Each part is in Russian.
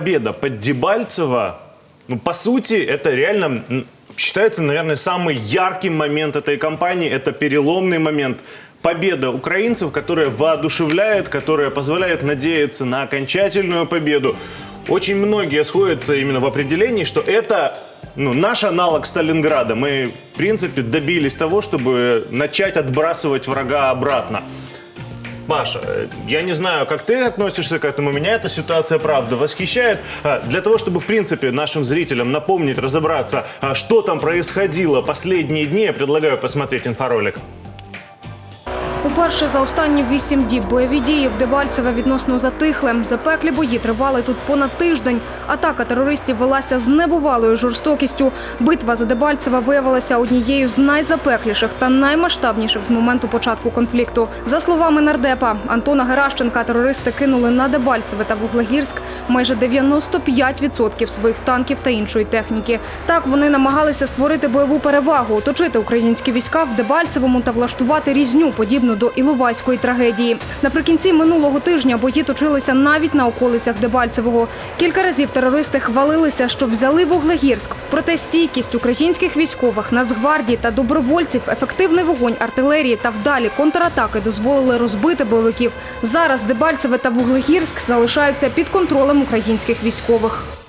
победа под Дебальцево, ну, по сути, это реально считается, наверное, самый яркий момент этой кампании. Это переломный момент. Победа украинцев, которая воодушевляет, которая позволяет надеяться на окончательную победу. Очень многие сходятся именно в определении, что это ну, наш аналог Сталинграда. Мы, в принципе, добились того, чтобы начать отбрасывать врага обратно. Паша, э, я не знаю, как ты относишься к этому. Меня эта ситуация, правда, восхищает. А, Для того, чтобы, в принципе, нашим зрителям напомнить, разобраться, а, что там происходило последние дни, я предлагаю посмотреть инфоролик. Уперше за останні вісім діб бойові дії в Дебальцеве відносно затихли. Запеклі бої тривали тут понад тиждень. Атака терористів велася з небувалою жорстокістю. Битва за Дебальцеве виявилася однією з найзапекліших та наймасштабніших з моменту початку конфлікту. За словами нардепа Антона Геращенка, терористи кинули на Дебальцеве та Вуглегірськ майже 95% своїх танків та іншої техніки. Так вони намагалися створити бойову перевагу, оточити українські війська в Дебальцевому та влаштувати різню, подібну до Іловайської трагедії. Наприкінці минулого тижня бої точилися навіть на околицях Дебальцевого. Кілька разів терористи хвалилися, що взяли Вуглегірськ. Проте стійкість українських військових, Нацгвардії та добровольців, ефективний вогонь артилерії та вдалі контратаки дозволили розбити бойовиків. Зараз Дебальцеве та Вуглегірськ залишаються під контролем українських військових.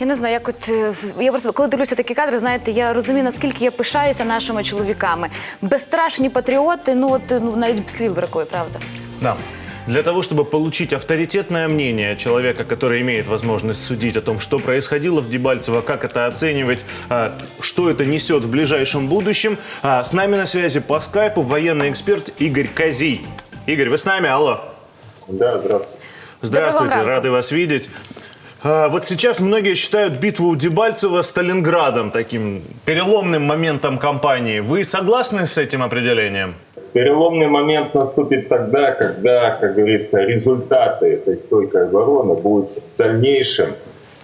Я не знаю, як от е, я просто коли дивлюся такі кадри, знаєте, я розумію, наскільки я пишаюся нашими чоловіками. Безстрашні патріоти, ну от ну навіть слів бракує, правда. Да. Для того, чтобы получить авторитетное мнение человека, который имеет возможность судить о том, что происходило в Дебальцево, как это оценивать, а, что это несет в ближайшем будущем, а, с нами на связи по скайпу военный эксперт Игорь Козий. Игорь, вы с нами? Алло. Да, здравствуйте. Здравствуйте, Доброго ранку. рады вас видеть. А, Вот сейчас многие считают битву у Дебальцева Сталинградом, таким переломным моментом кампании. Вы согласны с этим определением? Переломный момент наступит тогда, когда, как говорится, результаты этой стойкой обороны будут в дальнейшем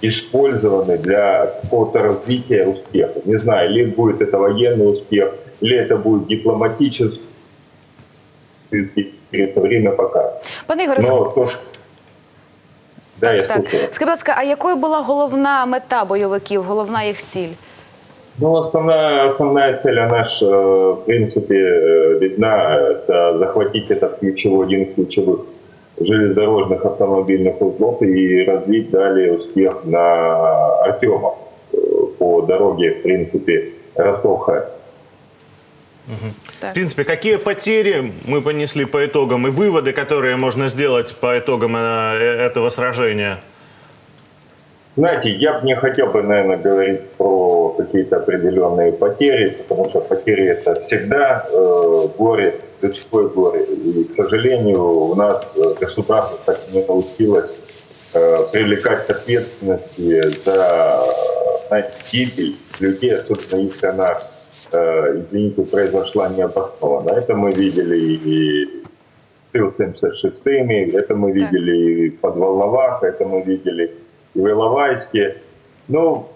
использованы для какого-то развития успеха. Не знаю, ли будет это военный успех, или это будет дипломатический, это время покажет. Пане Ігоре, Но то, что... Да, я так, так. слушаю. Скажіть, будь ласка, а якою була головна мета бойовиків, головна їх ціль? Ну, основная, основная цель, она ж, э, в принципе, э, видна, это захватить этот ключевой, один из ключевых железнодорожных автомобильных узлов и развить далее успех на Артема по дороге, в Ростов-Харьков. В принципе, какие потери мы понесли по итогам и выводы, которые можно сделать по итогам э, этого сражения? Знаете, я бы не хотел бы, наверное, говорить про какие-то определенные потери, потому что потери это всегда э, горе, людское горе. И, к сожалению, у нас э, государство так не научилось э, привлекать к ответственности за знаете, гибель людей, особенно если она, э, извините, произошла необоснованно. Это мы видели и Ил-76, это мы видели и в Подволновах, это мы видели и в Иловайске. Ну,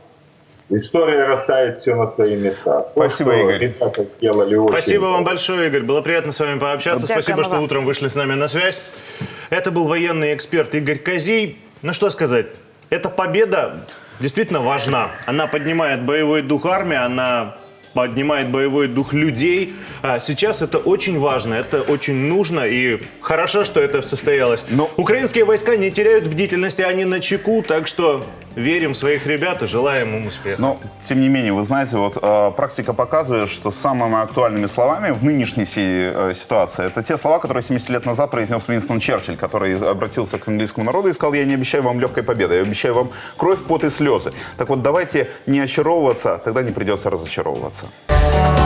история расставит все на свои места. То, Спасибо, Игорь. Очень... Спасибо вам большое, Игорь. Было приятно с вами пообщаться. Дякуємо Спасибо, что вам. утром вышли с нами на связь. Это был военный эксперт Игорь Козей. Ну что сказать, эта победа действительно важна. Она поднимает боевой дух армии, она поднимает боевой дух людей. А сейчас это очень важно, это очень нужно и хорошо, что это состоялось. Ну- Украинские войска не теряют бдительности, они на чеку, так что верим в своих ребят и желаем им успеха. Но, тем не менее, вы знаете, вот э, практика показывает, что самыми актуальными словами в нынешней всей э, ситуации это те слова, которые 70 лет назад произнес Уинстон Черчилль, который обратился к английскому народу и сказал, я не обещаю вам легкой победы, я обещаю вам кровь, пот и слезы. Так вот, давайте не очаровываться, тогда не придется разочаровываться. Bye.